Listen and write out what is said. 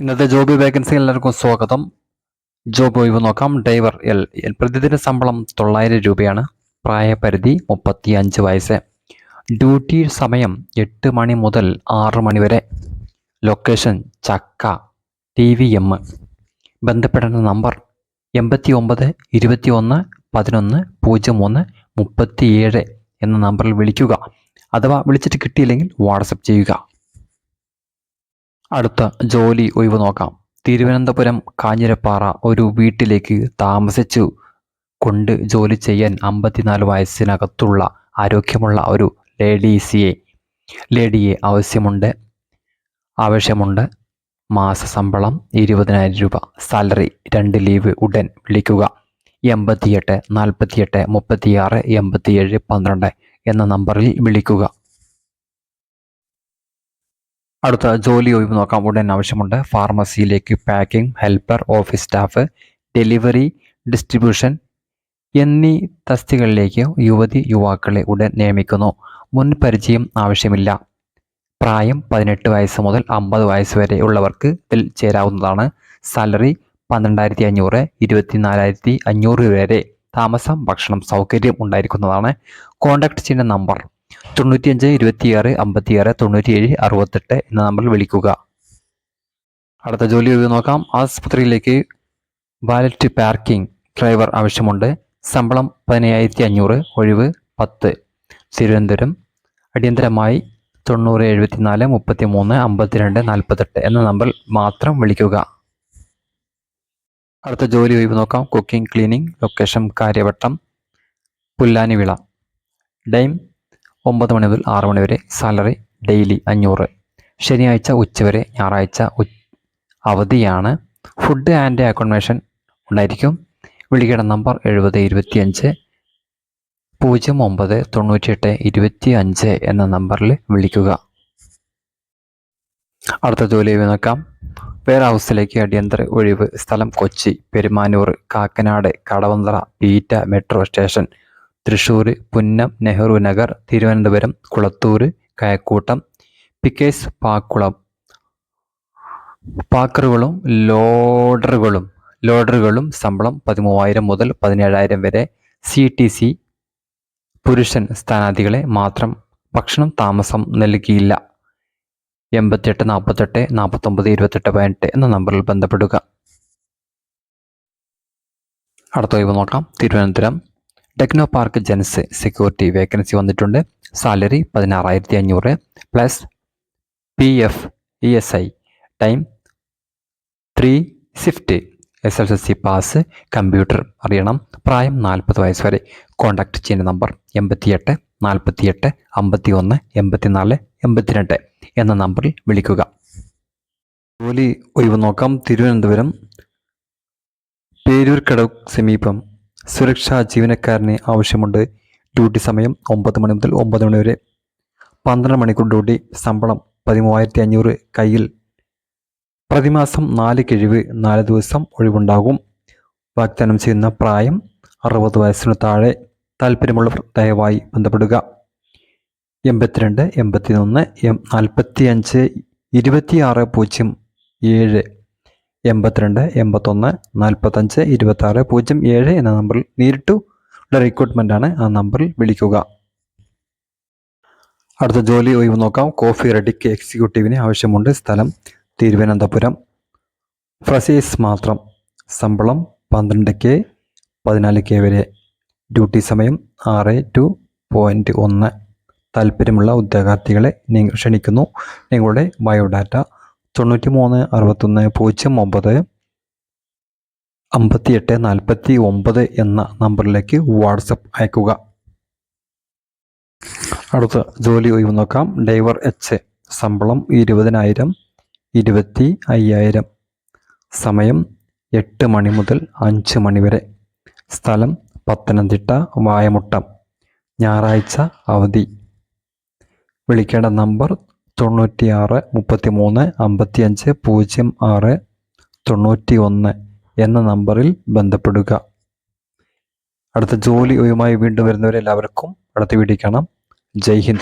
ഇന്നത്തെ job vacancy എല്ലാവർക്കും സ്വാഗതം. ജോബ് ഒഴിവ് നോക്കാം. ഡ്രൈവർ എൽ പ്രതിദിന ശമ്പളം തൊള്ളായിരം രൂപയാണ്. പ്രായപരിധി മുപ്പത്തി അഞ്ച് വയസ്സ്. ഡ്യൂട്ടി സമയം എട്ട് മണി മുതൽ ആറ് മണി വരെ. Location Chakka T V M. ബന്ധപ്പെടേണ്ട നമ്പർ എൺപത്തി ഒമ്പത് ഇരുപത്തി ഒന്ന് പതിനൊന്ന് പൂജ്യം മൂന്ന് മുപ്പത്തിയേഴ് എന്ന നമ്പറിൽ വിളിക്കുക. അഥവാ വിളിച്ചിട്ട് കിട്ടിയില്ലെങ്കിൽ വാട്സപ്പ് ചെയ്യുക. അടുത്ത ജോലി ഒഴിവ് നോക്കാം. തിരുവനന്തപുരം കാഞ്ഞിരപ്പാറ ഒരു വീട്ടിലേക്ക് താമസിച്ചു കൊണ്ട് ജോലി ചെയ്യാൻ അമ്പത്തിനാല് വയസ്സിനകത്തുള്ള ആരോഗ്യമുള്ള ഒരു ലേഡീസിയെ ലേഡിയെ ആവശ്യമുണ്ട് ആവശ്യമുണ്ട്. മാസശമ്പളം ഇരുപതിനായിരം രൂപ. സാലറി രണ്ട് ലീവ് ഉടൻ വിളിക്കുക. എൺപത്തിയെട്ട് നാൽപ്പത്തിയെട്ട് മുപ്പത്തിയാറ് എൺപത്തിയേഴ് പന്ത്രണ്ട് എന്ന നമ്പറിൽ വിളിക്കുക. അടുത്ത ജോലി ഒഴിവ് നോക്കാം ഉടൻ ആവശ്യമുണ്ട്. ഫാർമസിയിലേക്ക് packing helper office staff delivery distribution എന്നീ തസ്തികളിലേക്ക് യുവതി യുവാക്കളെ ഉടൻ നിയമിക്കുന്നു. മുൻ പരിചയം ആവശ്യമില്ല. പ്രായം പതിനെട്ട് വയസ്സ് മുതൽ അമ്പത് വയസ്സ് വരെ ഉള്ളവർക്ക് ഇതിൽ ചേരാവുന്നതാണ്. സാലറി പന്ത്രണ്ടായിരത്തി അഞ്ഞൂറ് ഇരുപത്തിനാലായിരത്തി അഞ്ഞൂറ് വരെ. താമസം ഭക്ഷണം സൗകര്യം ഉണ്ടായിരിക്കുന്നതാണ്. കോൺടാക്ട് ചെയ്യുന്ന നമ്പർ തൊണ്ണൂറ്റിയഞ്ച് ഇരുപത്തിയാറ് അമ്പത്തിയാറ് തൊണ്ണൂറ്റിയേഴ് അറുപത്തെട്ട് എന്ന നമ്പറിൽ വിളിക്കുക. അടുത്ത ജോലി ഒഴിവ് നോക്കാം. ആസ്പത്രിയിലേക്ക് വാലറ്റ് പാർക്കിംഗ് ഡ്രൈവർ ആവശ്യമുണ്ട്. ശമ്പളം പതിനയ്യായിരത്തി അഞ്ഞൂറ് ഒഴിവ് പത്ത്. തിരുവനന്തപുരം അടിയന്തരമായി തൊണ്ണൂറ് എഴുപത്തിനാല് മുപ്പത്തി മൂന്ന് അമ്പത്തിരണ്ട് നാൽപ്പത്തെട്ട് എന്ന നമ്പർ മാത്രം വിളിക്കുക. അടുത്ത ജോലി ഒഴിവ് നോക്കാം. Cooking cleaning location Karyavattom Pullanivila. Time ഒമ്പത് മണി മുതൽ ആറ് മണി വരെ സാലറി ഡെയിലി അഞ്ഞൂറ്. ശനിയാഴ്ച ഉച്ചവരെ ഞായറാഴ്ച അവധിയാണ്. ഫുഡ് ആൻഡ് അക്കോമഡേഷൻ ഉണ്ടായിരിക്കും. വിളിക്കേണ്ട നമ്പർ എഴുപത് ഇരുപത്തിയഞ്ച് പൂജ്യം ഒമ്പത് തൊണ്ണൂറ്റിയെട്ട് ഇരുപത്തി അഞ്ച് എന്ന നമ്പറിൽ വിളിക്കുക. അടുത്ത ജോലി നോക്കാം. വെയർ ഹൗസിലേക്ക് അടിയന്തര ഒഴിവ്. സ്ഥലം Kochi Perumanoor Kakkanad Kadavanthra pitta metro station Thrissur Punnam Nehru Nagar Thiruvananthapuram Kulathoor കയക്കൂട്ടം pickers പാക്കുളം. പാക്കറുകളും ലോഡറുകളും ലോഡറുകളും ശമ്പളം പതിമൂവായിരം മുതൽ പതിനേഴായിരം വരെ സി ടി സി പുരുഷൻ സ്ഥാനാർത്ഥികളെ മാത്രം ഭക്ഷണം താമസം നൽകിയില്ല. എൺപത്തിയെട്ട് നാൽപ്പത്തെട്ട് നാൽപ്പത്തൊമ്പത് ഇരുപത്തെട്ട് പതിനെട്ട് എന്ന നമ്പറിൽ ബന്ധപ്പെടുക. അടുത്ത നോക്കാം. Thiruvananthapuram techno park gents security vacancy വന്നിട്ടുണ്ട്. സാലറി പതിനാറായിരത്തി അഞ്ഞൂറ് plus P F E S I time three shift S L S C pass computer അറിയണം. പ്രായം നാൽപ്പത് വയസ്സ് വരെ. കോൺടാക്ട് ചെയ്യുന്ന നമ്പർ എൺപത്തിയെട്ട് നാൽപ്പത്തിയെട്ട് അമ്പത്തി ഒന്ന് എൺപത്തിനാല് എൺപത്തിരണ്ട് എന്ന നമ്പറിൽ വിളിക്കുക. ജോലി ഒഴിവ് നോക്കാം. തിരുവനന്തപുരം പേരൂർക്കടവ് സമീപം സുരക്ഷാ ജീവനക്കാരന് ആവശ്യമുണ്ട്. ഡ്യൂട്ടി സമയം ഒമ്പത് മണി മുതൽ ഒമ്പത് മണി വരെ. പന്ത്രണ്ട് മണിക്കൂർ ഡ്യൂട്ടി ശമ്പളം പതിമൂവായിരത്തി അഞ്ഞൂറ് കയ്യിൽ. പ്രതിമാസം നാല് കിഴിവ് നാല് ദിവസം ഒഴിവുണ്ടാകും. വാഗ്ദാനം ചെയ്യുന്ന പ്രായം അറുപത് വയസ്സിന് താഴെ. താല്പര്യമുള്ളവർ ദയവായി ബന്ധപ്പെടുക. എൺപത്തിരണ്ട് എൺപത്തി എം നാൽപ്പത്തി അഞ്ച് ഇരുപത്തിയാറ് പൂജ്യം ഏഴ്. എൺപത്തിരണ്ട് എൺപത്തൊന്ന് നാൽപ്പത്തഞ്ച് ഇരുപത്താറ് പൂജ്യം ഏഴ് എന്ന നമ്പറിൽ നേരിട്ടു ഉള്ള റിക്രൂട്ട്മെന്റ് ആണ് ആ നമ്പറിൽ വിളിക്കുക. അടുത്ത ജോലി ഒഴിവ് നോക്കാം. കോഫി റെഡിക്ക് എക്സിക്യൂട്ടീവിന് ആവശ്യമുണ്ട്. സ്ഥലം തിരുവനന്തപുരം. ഫ്രസീസ് മാത്രം. ശമ്പളം പന്ത്രണ്ട് കെ പതിനാല് കെ വരെ. ഡ്യൂട്ടി സമയം ആറ് ടു പോയിന്റ് ഒന്ന്. താല്പര്യമുള്ള ഉദ്യോഗാർത്ഥികളെ നിങ്ങൾ ക്ഷണിക്കുന്നു. നിങ്ങളുടെ ബയോഡാറ്റ തൊണ്ണൂറ്റി മൂന്ന് അറുപത്തൊന്ന് പൂജ്യം ഒമ്പത് അമ്പത്തിയെട്ട് നാൽപ്പത്തി ഒമ്പത് എന്ന നമ്പറിലേക്ക് വാട്സപ്പ് അയക്കുക. അടുത്ത ജോലി ഒഴിവ് നോക്കാം. Driver H. ശമ്പളം ഇരുപതിനായിരം ഇരുപത്തി അയ്യായിരം. സമയം എട്ട് മണി മുതൽ അഞ്ച് മണി വരെ. സ്ഥലം പത്തനംതിട്ട വായമുട്ടം. ഞായറാഴ്ച അവധി. വിളിക്കേണ്ട നമ്പർ തൊണ്ണൂറ്റിയാറ് മുപ്പത്തി മൂന്ന് അമ്പത്തിയഞ്ച് പൂജ്യം ആറ് തൊണ്ണൂറ്റി ഒന്ന് എന്ന നമ്പറിൽ ബന്ധപ്പെടുക. അടുത്ത ജോലി ഒഴിവുമായി വീണ്ടും വരുന്നവരെല്ലാവർക്കും അടുത്ത വീട്ടിൽ കാണാം. ജയ് ഹിന്ദ്.